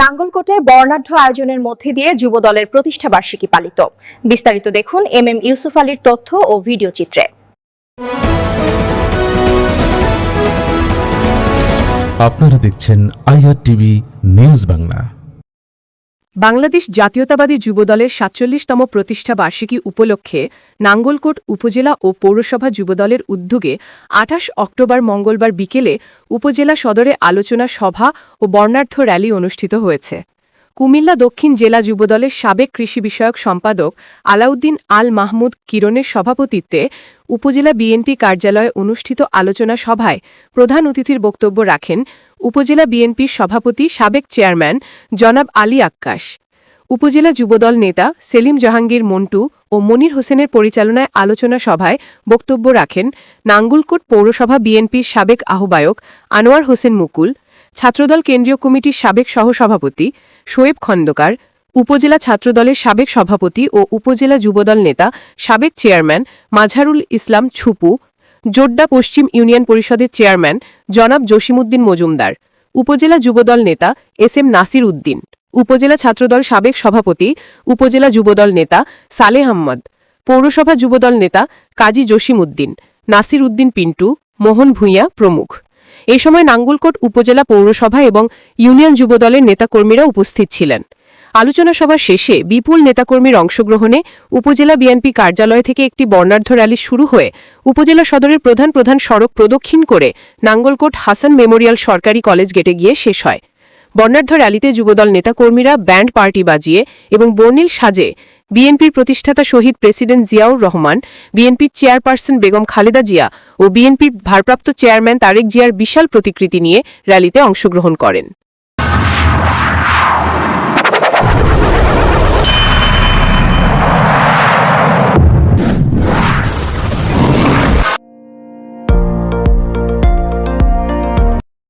নাঙ্গলকোটে বর্ণাঢ্য আয়োজনের মধ্যে দিয়ে যুব দলের প্রতিষ্ঠা বার্ষিকী পালিত। বিস্তারিত দেখুন এম এম ইউসুফ আলীর তথ্য ও ভিডিও চিত্রে। আপনারা দেখছেন IR TV news Bangla. Bangladesh জাতীয়তাবাদী যুবদলের সাতচল্লিশতম প্রতিষ্ঠা বার্ষিকী উপলক্ষে নাঙ্গলকোট উপজেলা ও পৌরসভা যুবদলের উদ্যোগে আঠাশ অক্টোবর মঙ্গলবার বিকেলে উপজেলা সদরে আলোচনা সভা ও বর্ণার্থ র্যালি অনুষ্ঠিত হয়েছে। কুমিল্লা দক্ষিণ জেলা যুবদলের সাবেক কৃষি বিষয়ক সম্পাদক আলাউদ্দিন আল মাহমুদ কিরণের সভাপতিত্বে উপজেলা বিএনপি কার্যালয়ে অনুষ্ঠিত আলোচনা সভায় প্রধান অতিথির বক্তব্য রাখেন উপজেলা বিএনপির সভাপতি সাবেক চেয়ারম্যান জনাব আলী আক্কাস উপজেলা যুবদল নেতা সেলিম জাহাঙ্গীর মন্টু ও মনির হোসেনের পরিচালনায় আলোচনা সভায় বক্তব্য রাখেন নাঙ্গুলকোট পৌরসভা বিএনপির সাবেক আহ্বায়ক আনোয়ার হোসেন মুকুল ছাত্রদল কেন্দ্রীয় কমিটির সাবেক সহসভাপতি শোয়েব খন্দকার, উপজেলা ছাত্রদলের সাবেক সভাপতি ও উপজেলা যুবদল নেতা সাবেক চেয়ারম্যান মাঝারুল ইসলাম ছুপু, জোড্ডা পশ্চিম ইউনিয়ন পরিষদের চেয়ারম্যান জনাব জসিমউদ্দিন মজুমদার, উপজেলা যুবদল নেতা এস এম নাসির উদ্দিন, উপজেলা ছাত্রদল সাবেক সভাপতি উপজেলা যুবদল নেতা সালেহ আহমদ, পৌরসভা যুবদল নেতা কাজী জসিমউদ্দিন, নাসির উদ্দিন পিন্টু, মোহন ভূঁইয়া প্রমুখ। এ সময় নাঙ্গলকোট উপজেলা পৌরসভা এবং ইউনিয়ন যুবদলের নেতাকর্মীরা উপস্থিত ছিলেন। আলোচনা সভা শেষে বিপুল নেতাকর্মীর অংশগ্রহণে উপজেলা বিএনপি কার্যালয় থেকে একটি বর্ণাঢ্য র্যালি শুরু হয়ে উপজেলা সদরের প্রধান প্রধান সড়ক প্রদক্ষিণ করে নাঙ্গলকোট হাসান মেমোরিয়াল সরকারি কলেজ গেটে গিয়ে শেষ হয়। বর্ণাঢ্য র্যালিতে যুবদল নেতাকর্মীরা ব্যান্ড পার্টি বাজিয়ে এবং বর্ণিল সাজে বিএনপির প্রতিষ্ঠাতা শহীদ প্রেসিডেন্ট জিয়াউর রহমান, বিএনপির চেয়ারপারসন বেগম খালেদা জিয়া ও বিএনপির ভারপ্রাপ্ত চেয়ারম্যান তারেক জিয়ার বিশাল প্রতিকৃতি নিয়ে র্যালিতে অংশগ্রহণ করেন।